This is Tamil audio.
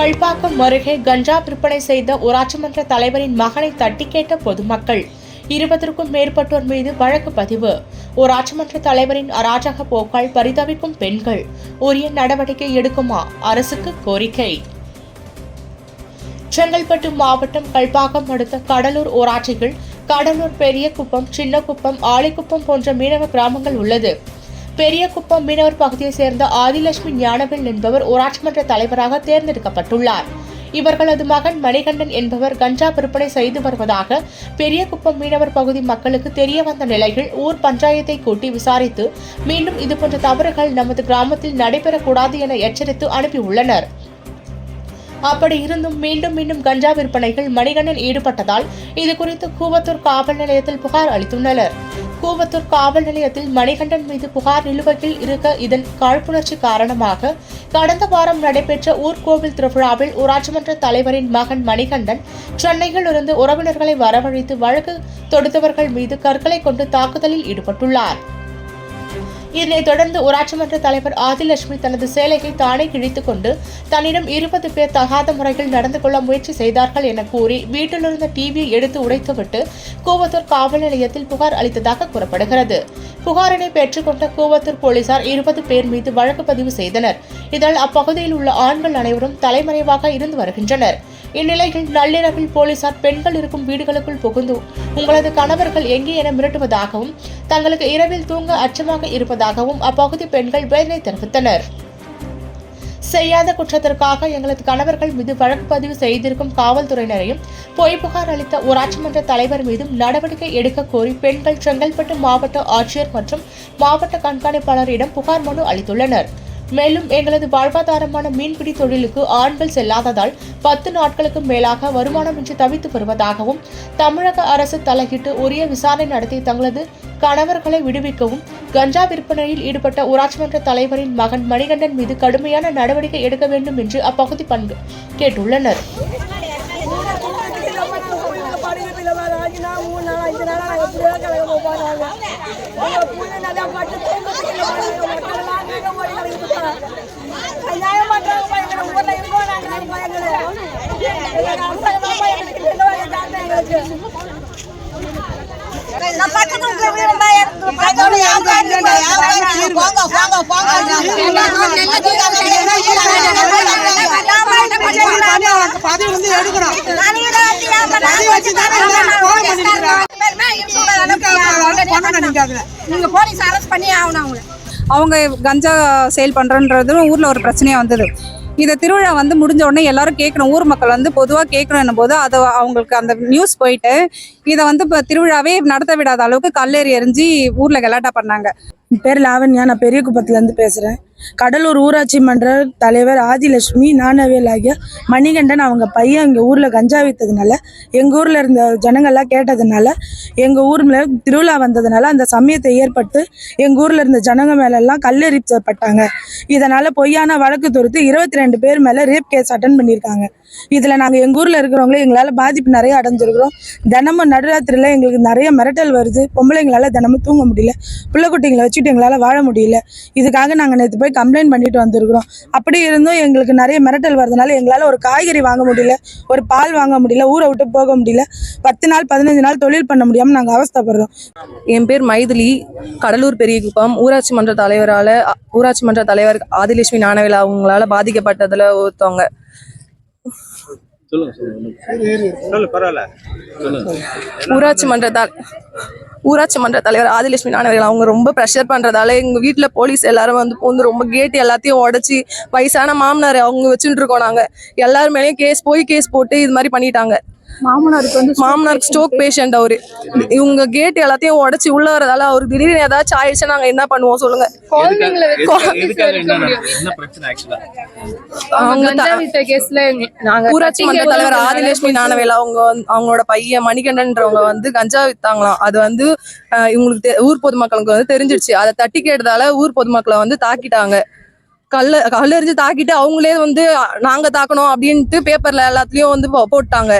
கல்பாக்கம் அருகே கஞ்சா விற்பனை செய்த ஊராட்சி மன்ற தலைவரின் மகனை தட்டி கேட்ட பொதுமக்கள். இருபதற்கும் மேற்பட்டோர் மீது வழக்கு பதிவு. ஊராட்சி மன்ற தலைவரின் அராஜக போக்கால் பரிதவிக்கும் பெண்கள். உரிய நடவடிக்கை எடுக்குமா? அரசுக்கு கோரிக்கை. செங்கல்பட்டு மாவட்டம் கல்பாக்கம் அடுத்த கடலூர் ஊராட்சிகள் கடலூர் பெரியகுப்பம் சின்னகுப்பம் ஆலிக்குப்பம் போன்ற மீனவ கிராமங்கள் உள்ளது. பெரியகுப்பம் மீனவர் பகுதியைச் சேர்ந்த ஆதிலட்சுமி ஞானவேல் என்பவர் ஊராட்சி மன்ற தலைவராக தேர்ந்தெடுக்கப்பட்டுள்ளார். இவர்களது மகன் மணிகண்டன் என்பவர் கஞ்சா விற்பனை செய்து வருவதாக பெரியகுப்பம் மீனவர் பகுதி மக்களுக்கு தெரிய வந்த நிலையில் ஊர் பஞ்சாயத்தை கூட்டி விசாரித்து மீண்டும் இதுபோன்ற தவறுகள் நமது கிராமத்தில் நடைபெறக்கூடாது என எச்சரித்து அனுப்பியுள்ளனர். அப்படி இருந்தும் மீண்டும் மீண்டும் கஞ்சா விற்பனைகள் மணிகண்டன் ஈடுபட்டதால் இது குறித்து கூவத்தூர் காவல் நிலையத்தில் புகார் அளித்துள்ளனர். கூவத்தூர் காவல் நிலையத்தில் மணிகண்டன் மீது புகார் நிலுவையில் இருக்க இதன் காழ்ப்புணர்ச்சி காரணமாக கடந்த வாரம் நடைபெற்ற ஊர்கோவில் திருவிழாவில் ஊராட்சி மன்ற தலைவரின் மகன் மணிகண்டன் சென்னையில் இருந்து உறவினர்களை வரவழைத்து வழக்கு தொடுத்தவர்கள் மீது கற்களை கொண்டு தாக்குதலில் ஈடுபட்டுள்ளார். இதனைத் தொடர்ந்து ஊராட்சி மன்ற தலைவர் ஆதிலட்சுமி தனது சேலையை தானே கிழித்துக் கொண்டு தன்னிடம் இருபது பேர் தகாத முறையில் நடந்து கொள்ள முயற்சி செய்தார்கள் என கூறி வீட்டிலிருந்த டிவியை எடுத்து உடைத்துவிட்டு கூவத்தூர் காவல் நிலையத்தில் புகார் அளித்ததாக கூறப்படுகிறது. புகாரினை பெற்றுக்கொண்ட கூவத்தூர் போலீசார் இருபது பேர் மீது வழக்கு பதிவு செய்தனர். இதனால் அப்பகுதியில் உள்ள ஆண்கள் அனைவரும் தலைமறைவாக இருந்து வருகின்றனர். இந்நிலையில் நள்ளிரவில் போலீசார் பெண்கள் இருக்கும் வீடுகளுக்குள் புகுந்து உங்களது கணவர்கள் எங்கே என மிரட்டுவதாகவும் தங்களுக்கு இரவில் தூங்க அச்சமாக இருப்பதாகவும் அப்பகுதி பெண்கள் வேதனை தெரிவித்தனர். செய்யாத குற்றத்திற்காக எங்களது கணவர்கள் மீது வழக்கு பதிவு செய்திருக்கும் காவல்துறையினரையும் பொய் புகார் அளித்த ஊராட்சி மன்ற தலைவர் மீதும் நடவடிக்கை எடுக்க கோரி பெண்கள் செங்கல்பட்டு மாவட்ட ஆட்சியர் மற்றும் மாவட்ட கண்காணிப்பாளரிடம் புகார் மனு அளித்துள்ளனர். மேலும் எங்களது வாழ்வாதாரமான மீன்பிடி தொழிலுக்கு ஆண்கள் செல்லாததால் பத்து நாட்களுக்கு மேலாக வருமானமின்றி தவித்து வருவதாகவும் தமிழக அரசு தலையிட்டு உரிய விசாரணை நடத்தி தங்களது கணவர்களை விடுவிக்கவும் கஞ்சா விற்பனையில் ஈடுபட்ட ஊராட்சி மன்ற தலைவரின் மகன் மணிகண்டன் மீது கடுமையான நடவடிக்கை எடுக்க வேண்டும் என்று அப்பகுதி பண்பு கேட்டுள்ளனர். படிக்கட்டில் வர ஆகினா மூணு நாள் அஞ்சு நாள் நாங்கள் புரியா கிழக்கு போகிறாங்க எங்கள் புள்ள நல்லா பட்டு மக்கள்லாம் வீட்டை போய் கிடக்கு நியாயம் பண்ணுறாங்க எங்களை ஊரில் இருக்கோம் நாங்கள் பயங்கர எங்கள் அரசாங்கம் எங்களுக்கு நிலவாக தாங்க எங்களுக்கு நான் பக்கத்து வீட்டுல பதிவு வந்து எடுக்கிறோம் பதிவு வச்சு நீங்க போலீஸ் அரெஸ்ட் பண்ணி ஆகணும் அவங்க கஞ்சா சேல் பண்ணுறன்றதும் ஊரில் ஒரு பிரச்சனையாக வந்தது. இதை திருவிழா வந்து முடிஞ்ச உடனே எல்லாரும் கேட்கணும். ஊர் மக்கள் வந்து பொதுவாக கேட்கணும் போது அதை அவங்களுக்கு அந்த நியூஸ் போயிட்டு இதை வந்து இப்போ திருவிழாவே நடத்த விடாத அளவுக்கு கல்லேறி எரிஞ்சு ஊரில் கலாட்டா பண்ணாங்க. பேர் லாவண்யா. நான் பெரிய குப்பத்துலேருந்து பேசுகிறேன் கடலூர் ஊராட்சி மன்ற தலைவர் ஆதிலட்சுமி நானவேல் ஆகிய மணிகண்டன் அவங்க பையன் எங்கள் ஊரில் கஞ்சா விற்றதுனால எங்கள் ஊரில் இருந்த ஜனங்கள்லாம் கேட்டதுனால எங்கள் ஊரில் திருவிழா வந்ததுனால அந்த சமயத்தை ஏற்பட்டு எங்கள் ஊரில் இருந்த ஜனங்க மேலெல்லாம் கல்லெறிப்பட்டாங்க இதனால் பொய்யான வழக்கு தொடுத்து இருபத்தி ரெண்டு பேர் மேலே ரேப் கேஸ் அட்டன் பண்ணியிருக்காங்க. இதில் நாங்கள் எங்கள் ஊரில் இருக்கிறவங்களே எங்களால் பாதிப்பு நிறைய அடைஞ்சிருக்கிறோம். தினமும் நடுராத்திரியில் எங்களுக்கு நிறைய மிரட்டல் வருது. பொம்பளைங்களால் தினமும் தூங்க முடியல. பிள்ளைக்குட்டிங்களை வச்சுட்டு எங்களால் வாழ முடியல. இதுக்காக நாங்கள் நேற்று போய் கம்ப்ளைண்ட் பண்ணிட்டு வந்திருக்கிறோம். அப்படி இருந்தும் எங்களுக்கு நிறைய மிரட்டல் வரதுனால எங்களால் ஒரு காய்கறி வாங்க முடியல ஒரு பால் வாங்க முடியல ஊரை விட்டு போக முடியல. பத்து நாள் பதினஞ்சு நாள் தொழில் பண்ண முடியாமல் நாங்கள் அவஸ்தைப்படுறோம். என் பேர் மைதிலி கடலூர் பெரியகுப்பம் ஊராட்சி மன்ற தலைவரால் ஊராட்சி மன்ற தலைவர் ஆதிலட்சுமி ஞானவேல் அவங்களால பாதிக்கப்பட்டதுல ஒருத்தவங்க. சொல்லு பரவாயில்ல. சொல்லுங்க. ஊராட்சி மன்ற ஊராட்சி மன்ற தலைவர் ஆதிலட்சுமி நாணவர்கள் அவங்க ரொம்ப ப்ரெஷர் பண்றதால எங்கள் வீட்டில் போலீஸ் எல்லாரும் வந்து பூந்து ரொம்ப கேட் எல்லாத்தையும் உடச்சி வயசான மாமனார் அவங்க வச்சுட்டு இருக்கோம் நாங்கள் எல்லாரும் கேஸ் போய் கேஸ் போட்டு இது மாதிரி பண்ணிட்டாங்க. மாமனாருக்கு வந்து மாமனாருக்கு ஸ்ட்ரோக் பேஷண்ட் அவரு. இவங்க கேட் எல்லாத்தையும் உடைச்சி உள்ள வரதால அவருக்கு திடீர்னு ஏதாச்சும் ஆயிடுச்சுன்னா நாங்க என்ன பண்ணுவோம் சொல்லுங்க. ஊராட்சி மன்ற தலைவர் ஆதிலட்சுமி ஞானவேல் அவங்க அவங்களோட பையன் மணிகண்டன்றவங்க வந்து கஞ்சா வித்தாங்களாம். அது வந்து இவங்களுக்கு ஊர் பொதுமக்களுக்கு வந்து தெரிஞ்சிடுச்சு அதை தட்டி கேட்டதால ஊர் பொதுமக்களை வந்து தாக்கிட்டாங்க. கல்ல கல்லெறிஞ்சு தாக்கிட்டு அவங்களே வந்து நாங்க தாக்கணும் அப்படின்ட்டு பேப்பர்ல எல்லாத்துலயும் வந்து போட்டாங்க.